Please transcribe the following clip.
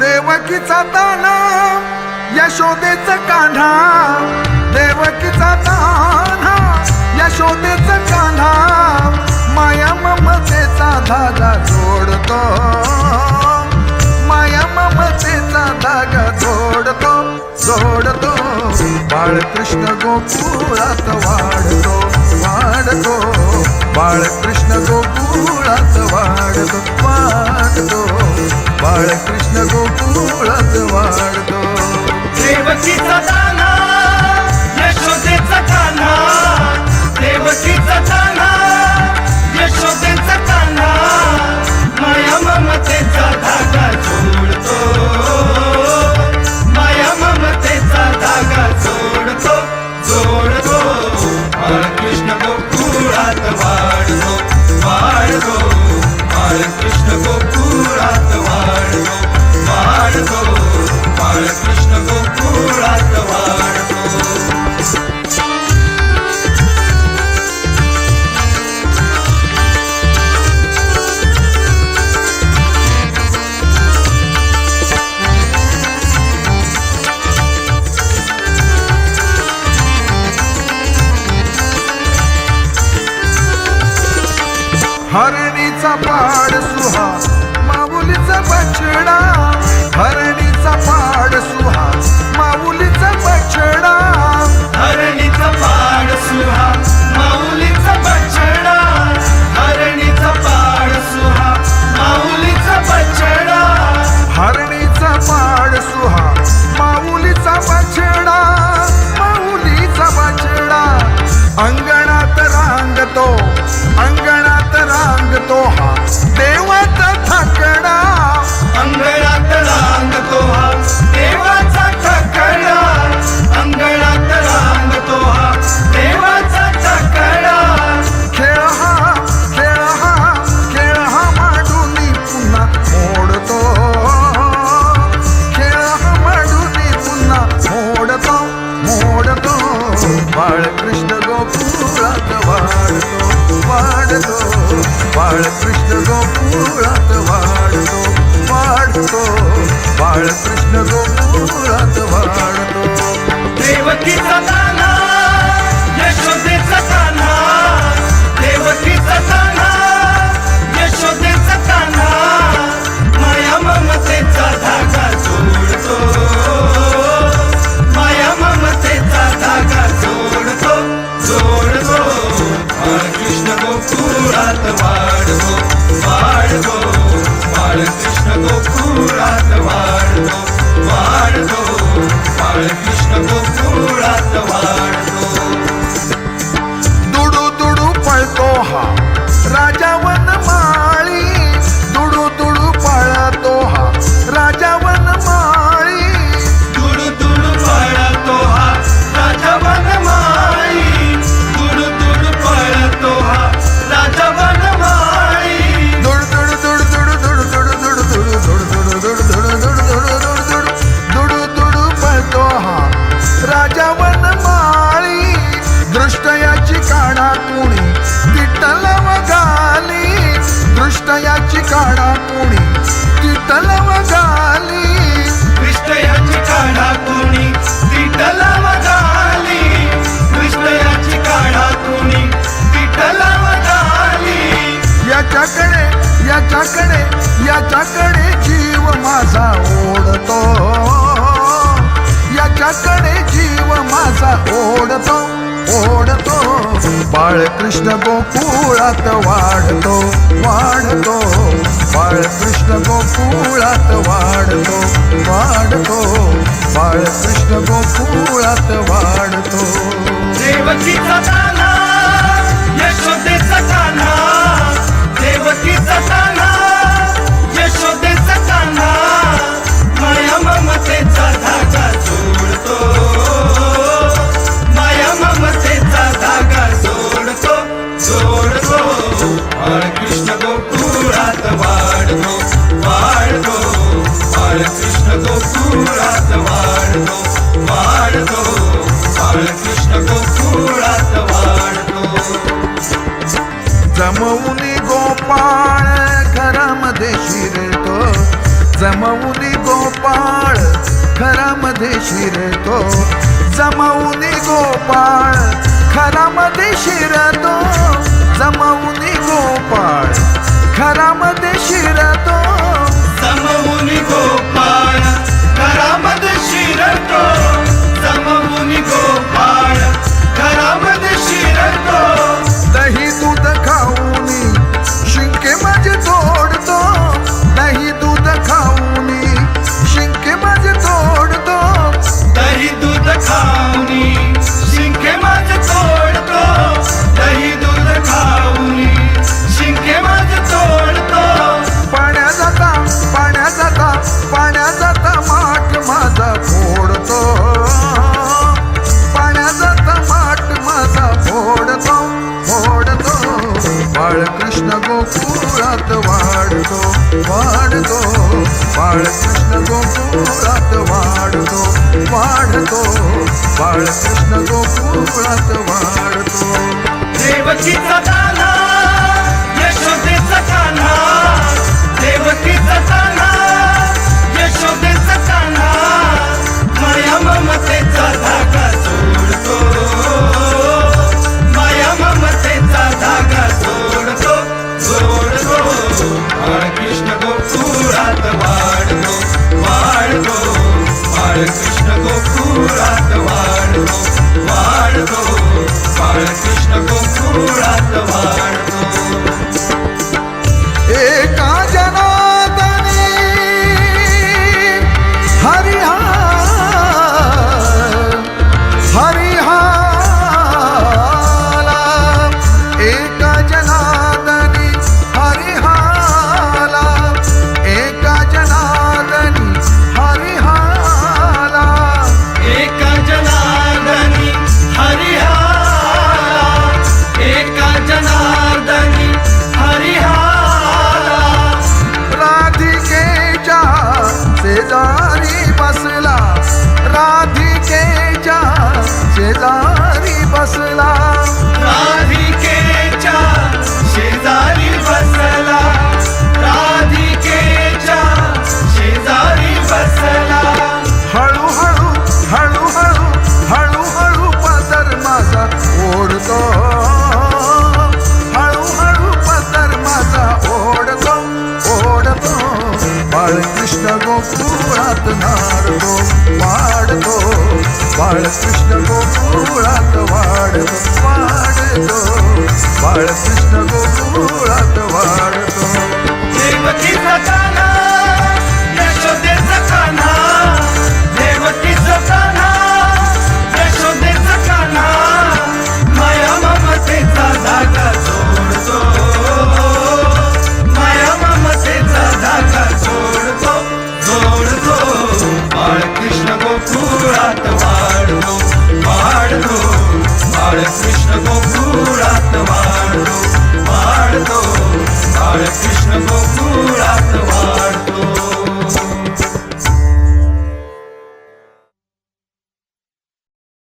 देवकीचा ताना यशोदेच कान्हा. देवकीचा ताना यशोदेच कान्हा. माया ममतेचा धागा जोडतो. माया ममतेचा धागा जोडतो जोडतो. बाळकृष्ण गोकुळात वाढतो वाढतो. बाळकृष्ण गोकुळात वाढतो वाढतो. बाळकृष्ण गोकुळात वाढतो हरणीचा पाड सुहा माऊलीचा बछडा. हरणीचा पाड सुहा माऊलीचा बछडा. हरणीचा पाड सुहा माऊलीचा बछडा. हरणीचा पाड सुहा माऊलीचा बछडा. हरणीचा पाड सुहा माऊलीचा बछडा. माऊलीचा बछडा. अंगणात रांगतो लागतो हा देवत थकणा अंगणा बाळ कृष्ण गोकुळात वाढतो वाढतो. बाळ कृष्ण गोकुळात वाढतो. देवकीचा कुणी ती तलव झाली. विष्टयाची काढा कुणी ती तलव झाली. विष्टयाची काढा कुणी जीव माझा ओढतो. याच्याकडे जीव माझा ओढतो. ओढतो. बाळकृष्ण गोकुळात वाढतो वाढतो. बाळकृष्ण गोकुळात वाढतो वाढतो. बाळकृष्ण गोकुळात वाढतो. देवकीचा गोपाळ. खरामध्ये शिरतो. बाळ कृष्ण गोपुरात वाढतो वाढतो. बाळ कृष्ण गोपुरात वाढतो वाढतो. बाळ कृष्ण गोपुरात वाढतो. देवची बाळकृष्ण गोकुळात वाढतो. वाढतो बाळकृष्ण गोकुळात वाढतो. शेजारी बसला राधिकेच्या शेजारी बसला राधिकेच्या शेजारी बसला बाळकृष्ण गोकुळात वाढ वाढतो बाळकृष्ण